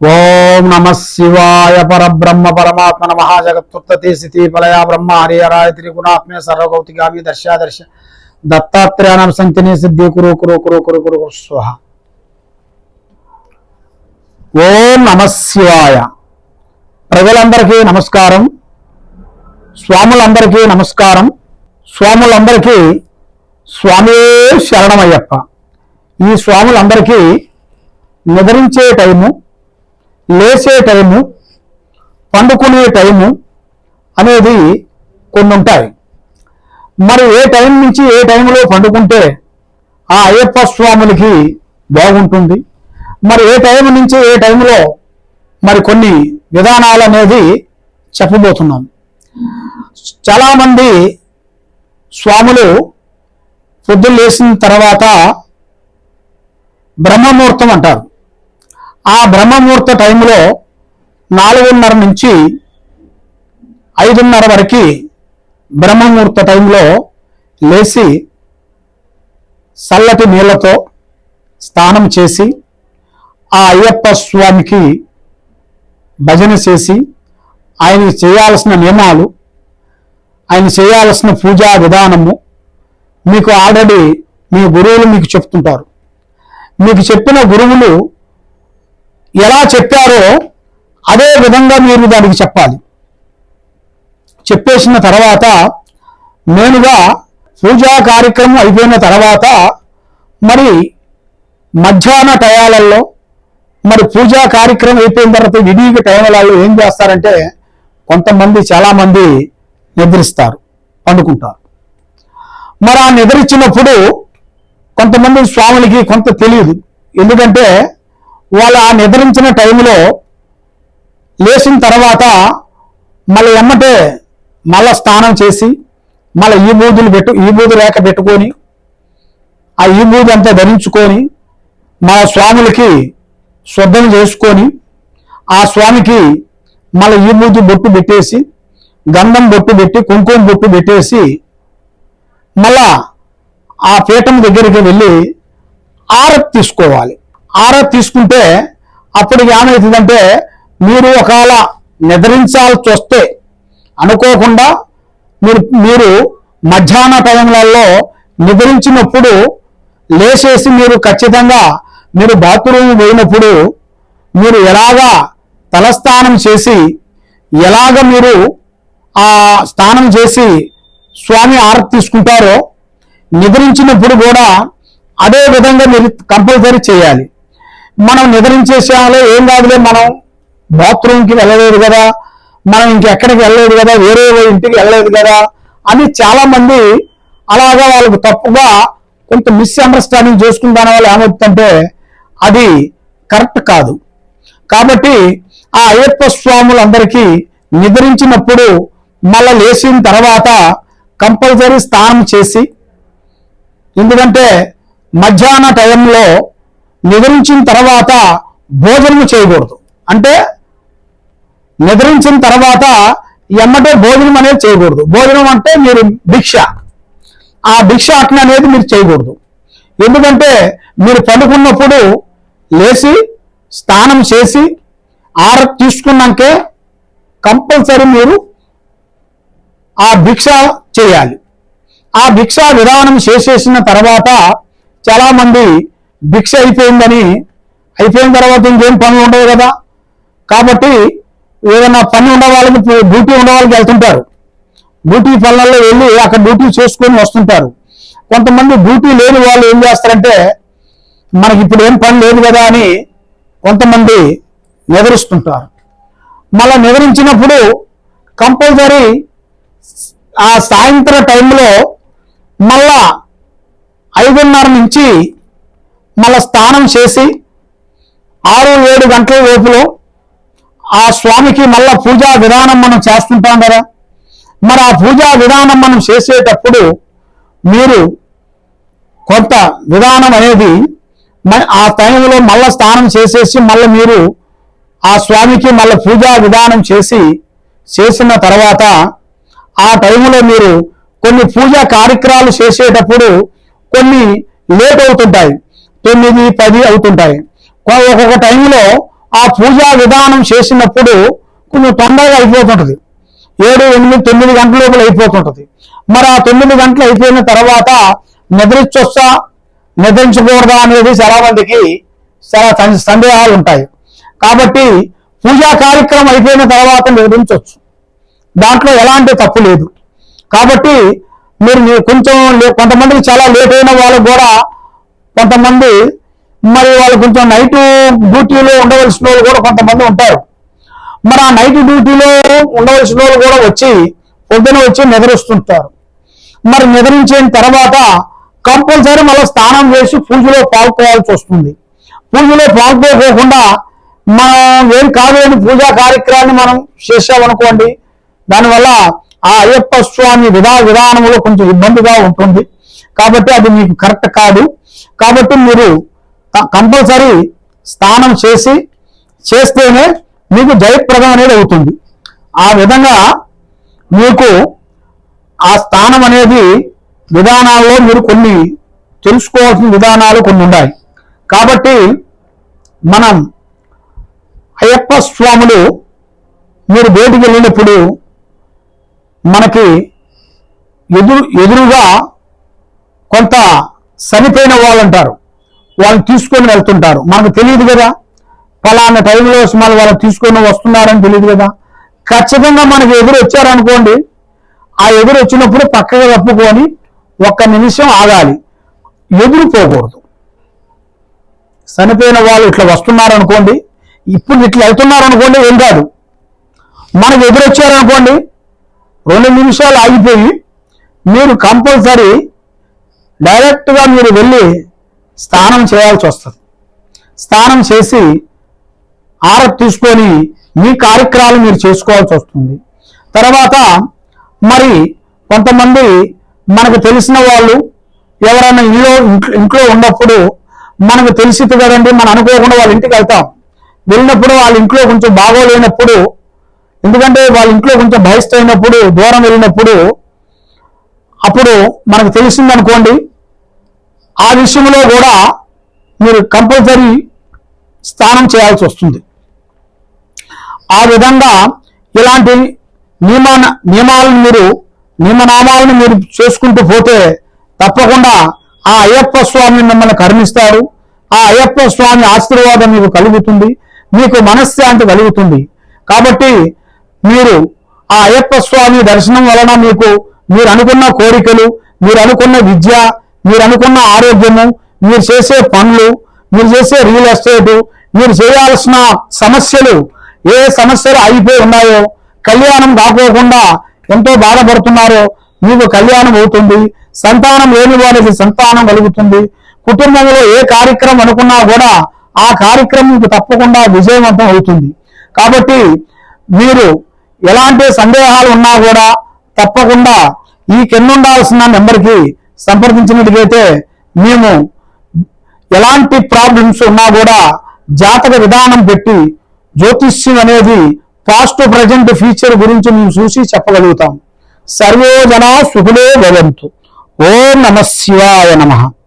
ఓం నమ శివాయ పరబ్రహ్మ పరమాత్మ నమ జగత్తుత్పత్తి స్థితి ఫలయ బ్రహ్మ హరిహరాయ త్రిగుణాత్మే సర్వగౌతిగామి దర్శాదర్శ దత్తాత్రేయానం సంతిని సిద్ధి కురు కురు కురు కురు కురు కురు స్వహ. ఓం నమ శివాయ. ప్రజలందరికీ నమస్కారం. స్వాములందరికీ నమస్కారం. స్వాములందరికీ స్వామి శరణమయ్యప్ప. ఈ స్వాములందరికీ నిద్రించే టైము లేచే టైము పండుకునే టైము అనేది కొన్ని ఉంటాయి మరి ఏ టైం నుంచి ఏ టైంలో పండుకుంటే ఆ అయ్యప్ప స్వాములకి బాగుంటుంది? మరి ఏ టైం నుంచి ఏ టైంలో మరి కొన్ని విధానాలు అనేది చెప్పబోతున్నాం. చాలామంది స్వాములు పొద్దున్న లేచిన తర్వాత బ్రహ్మముహూర్తం అంటారు. ఆ బ్రహ్మముహూర్త టైంలో నాలుగున్నర నుంచి ఐదున్నర వరకు బ్రహ్మముహూర్త టైంలో లేచి చల్లటి నీళ్ళతో స్నానం చేసి ఆ అయ్యప్ప స్వామికి భజన చేసి ఆయన చేయాల్సిన నియమాలు ఆయన చేయాల్సిన పూజా విధానము మీకు ఆల్రెడీ మీ గురువులు మీకు చెప్తుంటారు. మీకు చెప్పిన గురువులు ఎలా చెప్పారో అదే విధంగా మీరు దానికి చెప్పాలి. చెప్పేసిన తర్వాత నేనుగా పూజా కార్యక్రమం అయిపోయిన తర్వాత మరి మధ్యాహ్న టయాలలో మరి పూజా కార్యక్రమం అయిపోయిన తర్వాత విడిగి టైంలలో ఏం చేస్తారంటే కొంతమంది చాలామంది నిద్రిస్తారు పండుకుంటారు. మరి ఆ నిద్రించినప్పుడు కొంతమంది స్వాములకి కొంత తెలియదు. ఎందుకంటే వాళ్ళు ఆ నిద్రించిన టైంలో లేచిన తర్వాత మళ్ళీ ఎమ్మటే మళ్ళా స్నానం చేసి మళ్ళీ ఈ బూదులు పెట్టు ఈ బూదు రేఖ పెట్టుకొని ఆ ఈ బూది అంతా ధరించుకొని మన స్వాములకి శుద్ధం చేసుకొని ఆ స్వామికి మళ్ళీ ఈ బూది బొట్టు పెట్టేసి గంధం బొట్టు పెట్టి కుంకుమ బొట్టు పెట్టేసి మళ్ళా ఆ పీఠం దగ్గరికి వెళ్ళి ఆరతి తీసుకోవాలి. ఆరత్ తీసుకుంటే అప్పుడు ఏమవుతుందంటే మీరు ఒకవేళ నిద్రించాల్సి వస్తే అనుకోకుండా మీరు మీరు మధ్యాహ్న టైంలలో నిద్రించినప్పుడు లేచేసి మీరు ఖచ్చితంగా మీరు బాత్రూమ్ పోయినప్పుడు మీరు ఎలాగా తలస్నానం చేసి ఎలాగ మీరు ఆ స్నానం చేసి స్వామి ఆరతి తీసుకుంటారో నిద్రించినప్పుడు కూడా అదే విధంగా మీరు కంపల్సరీ చేయాలి. మనం నిద్రించేసాలో ఏం కాదులే మనం. బాత్రూమ్కి వెళ్ళలేదు కదా. మనం ఇంకెక్కడికి వెళ్ళలేదు కదా. వేరే ఇంటికి వెళ్ళలేదు కదా అని చాలా మంది అలాగా వాళ్ళకు తప్పుగా కొంత మిస్అండర్స్టాండింగ్ చేసుకున్న దాని వల్ల ఏమవుతుందంటే అది కరెక్ట్ కాదు. కాబట్టి ఆ అయ్యప్ప స్వాములందరికీ నిద్రించినప్పుడు మళ్ళా లేచిన తర్వాత కంపల్సరీ స్నానం చేసి ఎందుకంటే మధ్యాహ్న టైంలో నిద్రించిన తర్వాత భోజనం చేయకూడదు. అంటే నిద్రించిన తర్వాత ఎమ్మటే భోజనం అనేది చేయకూడదు. భోజనం అంటే మీరు భిక్ష. ఆ భిక్ష ఆజ్ఞ అనేది మీరు చేయకూడదు. ఎందుకంటే మీరు పండుకున్నప్పుడు లేచి స్నానం చేసి ఆర తీసుకున్నాకే కంపల్సరీ మీరు ఆ భిక్ష చేయాలి. ఆ భిక్ష విధానం చేసేసిన తర్వాత చాలామంది భిక్ష అయిపోయిందని అయిపోయిన తర్వాత ఇంకేం పనులు ఉండవు కదా? కాబట్టి ఏదైనా పని ఉండే డ్యూటీ ఉండే వెళ్తుంటారు. డ్యూటీ పనులలో వెళ్ళి అక్కడ డ్యూటీ చేసుకొని వస్తుంటారు. కొంతమంది డ్యూటీ లేని వాళ్ళు ఏం చేస్తారంటే మనకి ఇప్పుడు ఏం పని లేదు కదా అని కొంతమంది నిద్రిస్తుంటారు. మళ్ళా నిద్రించినప్పుడు కంపల్సరీ ఆ సాయంత్రం టైంలో మళ్ళా ఐదున్నర నుంచి మళ్ళీ స్నానం చేసి ఆరు ఏడు గంటల లోపులో ఆ స్వామికి మళ్ళా పూజా విధానం మనం చేస్తుంటాం కదా. మరి ఆ పూజా విధానం మనం చేసేటప్పుడు మీరు కొంత విధానం అనేది ఆ టైంలో మళ్ళా స్నానం చేసేసి మళ్ళీ మీరు ఆ స్వామికి మళ్ళీ పూజా విధానం చేసి చేసిన తర్వాత ఆ టైంలో మీరు కొన్ని పూజా కార్యక్రమాలు చేసేటప్పుడు కొన్ని లేట్ అవుతుంటాయి. తొమ్మిది పది అవుతుంటాయి. ఒక్కొక్క టైంలో ఆ పూజా విధానం చేసినప్పుడు కొంచెం తొందరగా అయిపోతుంటుంది. ఏడు ఎనిమిది తొమ్మిది గంటల లోపల అయిపోతుంటుంది. మరి ఆ తొమ్మిది గంటలు అయిపోయిన తర్వాత నిద్రించొస్తా నిద్రించకూడదా అనేది చాలా మందికి చాలా సందేహాలు ఉంటాయి. కాబట్టి పూజా కార్యక్రమం అయిపోయిన తర్వాత నిద్రించవచ్చు దాంట్లో ఎలాంటి తప్పు లేదు. కాబట్టి మీరు కొంచెం కొంతమందికి చాలా లేట్ అయిన వాళ్ళకు కూడా కొంతమంది మరి వాళ్ళు కొంచెం నైట్ డ్యూటీలో ఉండవలసిన వాళ్ళు కూడా కొంతమంది ఉంటారు. మరి ఆ నైట్ డ్యూటీలో ఉండవలసిన వాళ్ళు కూడా వచ్చి పొద్దున వచ్చి నిద్రిస్తుంటారు. మరి నిద్రించిన తర్వాత కంపల్సరీ మళ్ళీ స్నానం చేసి పూజలో పాల్గొవాల్సి వస్తుంది. పూజలో పాల్గొకోకుండా మనం ఏం కాలేని పూజా కార్యక్రమాన్ని మనం చేసామనుకోండి దానివల్ల ఆ అయ్యప్ప స్వామి విధా విధానంలో కొంచెం ఇబ్బందిగా ఉంటుంది. కాబట్టి అది మీకు కరెక్ట్ కాదు. కాబట్టి మీరు కంపల్సరీ స్నానం చేసి చేస్తేనే మీకు జయప్రదం అనేది అవుతుంది. ఆ విధంగా మీకు ఆ స్థానం అనేది విధానాల్లో మీరు కొన్ని తెలుసుకోవాల్సిన విధానాలు కొన్ని ఉన్నాయి. కాబట్టి మనం అయ్యప్ప స్వాములు మీరు బయటికి వెళ్ళినప్పుడు మనకి ఎదురు ఎదురుగా కొంత చనిపోయిన వాళ్ళు అంటారు వాళ్ళు తీసుకొని వెళ్తుంటారు. మనకు తెలియదు కదా ఫలానా టైంలో మళ్ళీ వాళ్ళు తీసుకొని వస్తున్నారని తెలియదు కదా. ఖచ్చితంగా మనకి ఎదురు వచ్చారనుకోండి ఆ ఎదురు వచ్చినప్పుడు పక్కగా తప్పుకొని ఒక్క నిమిషం ఆగాలి. ఎదురు పోకూడదు. చనిపోయిన వాళ్ళు ఇట్లా వస్తున్నారు అనుకోండి ఇప్పుడు ఇట్లా వెళ్తున్నారనుకోండి ఏం కాదు. మనకు ఎదురొచ్చారనుకోండి రెండు నిమిషాలు ఆగిపోయి మీరు కంపల్సరీ డైరెక్ట్గా మీరు వెళ్ళి స్నానం చేయాల్సి వస్తుంది. స్నానం చేసి ఆరతి తీసుకొని మీ కార్యక్రమాలు మీరు చేసుకోవాల్సి వస్తుంది. తర్వాత మరి కొంతమంది మనకు తెలిసిన వాళ్ళు ఎవరైనా ఇల్లు ఇంట్లో- ఇంట్లో ఉన్నప్పుడు మనకు తెలిసింది కదండి మనం అనుకోకుండా వాళ్ళ ఇంటికి వెళ్తాం. వెళ్ళినప్పుడు వాళ్ళ ఇంట్లో కొంచెం బాగోలేనప్పుడు ఎందుకంటే వాళ్ళ ఇంట్లో కొంచెం బహిష్ట అయినప్పుడు దూరం వెళ్ళినప్పుడు అప్పుడు మనకు తెలిసిందనుకోండి ఆ విషయంలో కూడా మీరు కంపల్సరీ స్నానం చేయాల్సి వస్తుంది. ఆ విధంగా ఇలాంటి నియమ నియమాలను మీరు నియమనామాలను మీరు చేసుకుంటూ పోతే తప్పకుండా ఆ అయ్యప్ప స్వామి మిమ్మల్ని కరుణిస్తారు. ఆ అయ్యప్ప స్వామి ఆశీర్వాదం మీకు కలుగుతుంది. మీకు మనశ్శాంతి కలుగుతుంది. కాబట్టి మీరు ఆ అయ్యప్ప స్వామి దర్శనం వలన మీకు మీరు అనుకున్న కోరికలు మీరు అనుకున్న విద్య మీరు అనుకున్న ఆరోగ్యము మీరు చేసే పనులు మీరు చేసే రియల్ ఎస్టేట్ మీరు చేయాల్సిన సమస్యలు ఏ సమస్యలు అయిపోయి ఉన్నాయో కళ్యాణం కాకోకుండా ఎంతో బాధపడుతున్నారో మీకు కళ్యాణం అవుతుంది సంతానం లేని వారికి సంతానం కలుగుతుంది కుటుంబంలో ఏ కార్యక్రమం అనుకున్నా కూడా ఆ కార్యక్రమం మీకు తప్పకుండా విజయవంతం అవుతుంది. కాబట్టి మీరు ఎలాంటి సందేహాలు ఉన్నా కూడా తప్పకుండా ఈ కింద ఉండాల్సిన నెంబర్కి సంప్రదించినట్లయితే మేము ఎలాంటి ప్రాబ్లమ్స్ ఉన్నా కూడా జాతక విధానం పెట్టి జ్యోతిష్యం అనేది పాస్ట్ ప్రజెంట్ ఫ్యూచర్ గురించి మేము చూసి చెప్పగలుగుతాం. సర్వే జనా సుఖులే భవంతు. ఓం నమ శివాయ నమః.